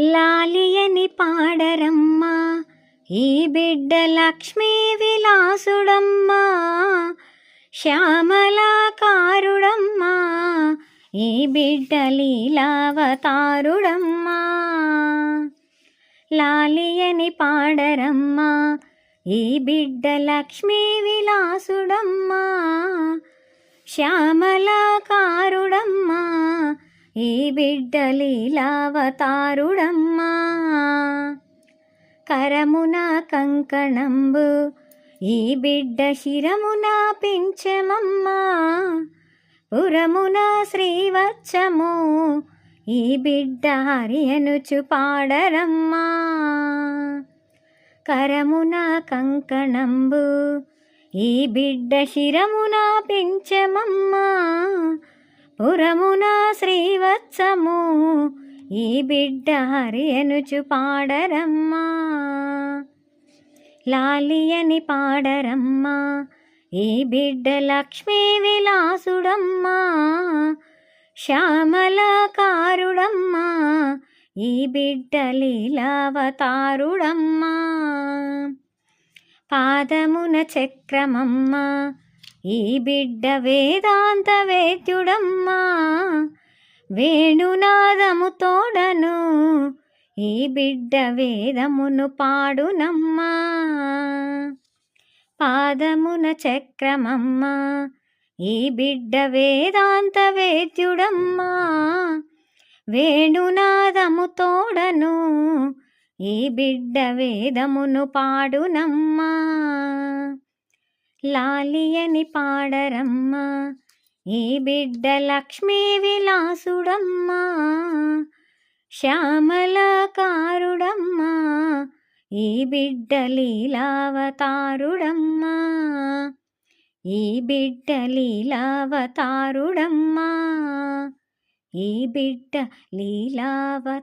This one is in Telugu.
లాలియని పాడరమ్మా ఈ బిడ్డ లక్ష్మీ విలాసుడమ్మా శ్యామలాకారుడమ్మా ఈ బిడ్డ లీలావతారుడమ్మా. లాలియని పాడరమ్మా ఈ బిడ్డ లక్ష్మీ విలాసుడమ్మా శ్యామలాకారుడమ్మా ఈ బిడ్డ లీలావతారుడమ్మా కరమున కంకణంబు ఈ బిడ్డ శిరమున పించమమ్మా. పురమున శ్రీవచ్చము ఈ బిడ్డ హరియనుచు పాడరమ్మా. కరమున కంకణంబు ఈ బిడ్డ శిరమున పించమమ్మా. పురమున శ్రీవత్సము ఈ బిడ్డ హరియనుచు పాడరమ్మా. లాలియని పాడరమ్మా ఈ బిడ్డ లక్ష్మీ విలాసుడమ్మా. శ్యామలకారుడమ్మా ఈ బిడ్డ లీలావతారుడమ్మా. పాదమున చక్రమమ్మా ఈ బిడ్డ వేదాంత వేద్యుడమ్మా. వేణునాదము తోడను ఈ బిడ్డ వేదమును పాడునమ్మా. పాదమున చక్రమమ్మా ఈ బిడ్డ వేదాంత వేద్యుడమ్మా. వేణునాదము తోడను ఈ బిడ్డ వేదమును పాడునమ్మా. లాలియని పాడరమ్మా ఈ బిడ్డ లక్ష్మీ విలాసుడమ్మా శ్యామలకారుడమ్మా ఈ బిడ్డ లీలావతారుడమ్మా ఈ బిడ్డ లీలావతారుడమ్మా ఈ బిడ్డ లీలావతారుడమ్మా.